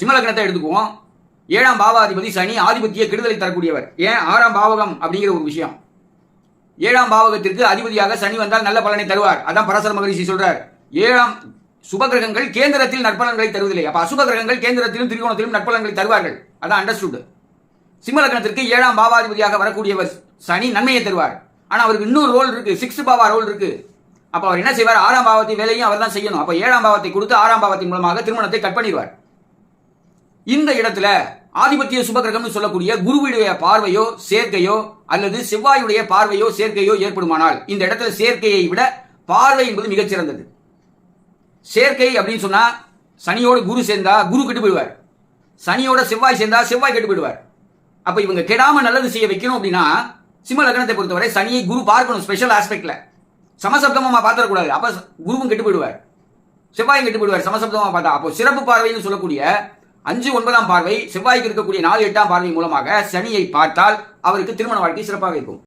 சிம்மலக்கணத்தை எடுத்துக்குவோம். ஏழாம் பாவாதிபதி சனி ஆதிபத்திய கெடுதலை தரக்கூடியவர். ஏன்? ஆறாம் பாவகம் அப்படிங்கிற ஒரு விஷயம். ஏழாம் பாவகத்திற்கு அதிபதியாக சனி வந்தால் நல்ல பலனை தருவார். அதான் பரசர மகரிஷி சொல்றார். ஏழாம் சுபகிரகங்கள் கேந்திரத்தில் நற்பலன்களை தருவதில்லை. அப்ப அசுப கிரகங்கள் கேந்திரத்திலும் திரிகோணத்திலும் நற்பலன்களை தருவார்கள். அதான் அண்டர்ஸ்டுட் சிம்மலக்கணத்திற்கு ஏழாம் பாவாதிபதியாக வரக்கூடியவர் சனி நன்மையை தருவார். ஆனா அவருக்கு இன்னொரு ரோல் இருக்கு. சிக்ஸ்த் பாவா ரோல் இருக்கு. அப்ப அவர் என்ன செய்வார்? ஆறாம் பாவத்தை வேலையும் அவர் தான் செய்யணும். அப்ப ஏழாம் பாவத்தை கொடுத்து ஆறாம் பாவத்தின் மூலமாக திருமணத்தை கட் பண்ணிடுவார். இந்த இடத்துல ஆதிபத்திய சுபகிரகம்னு சொல்லக்கூடிய குருவுடைய பார்வையோ சேர்க்கையோ அல்லது செவ்வாயுடைய பார்வையோ சேர்க்கையோ ஏற்படுமானால் இந்த இடத்துல சேர்க்கையை விட பார்வை என்பது மிகச்சிறந்தது. சேர்க்கை அப்படின்னு சொன்னா சனியோட குரு சேர்ந்தா குரு கெட்டு போயிடுவார். சனியோட செவ்வாய் சேர்ந்தா செவ்வாய் கெட்டு போயிடுவார். அப்ப இவங்க கெடாம நல்லது செய்ய வைக்கணும் அப்படின்னா சிம்ம லக்னத்தை பொறுத்தவரை சனியை குரு பார்க்கணும் ஸ்பெஷல் ஆஸ்பெக்ட்ல சமசப்தமா பார்த்துடக்கூடாது. அப்ப குருவும் கெட்டு போயிடுவார். செவ்வாயும் கெட்டு போயிடுவார் சமசப்தமா பார்த்தா. அப்போ சிறப்பு பார்வைன்னு சொல்லக்கூடிய அஞ்சு ஒன்பதாம் பார்வை செவ்வாய்க்கு இருக்கக்கூடிய நாலு எட்டாம் பார்வை மூலமாக சனியை பார்த்தால் அவருக்கு திருமண வாழ்க்கை சிறப்பாக இருக்கும்.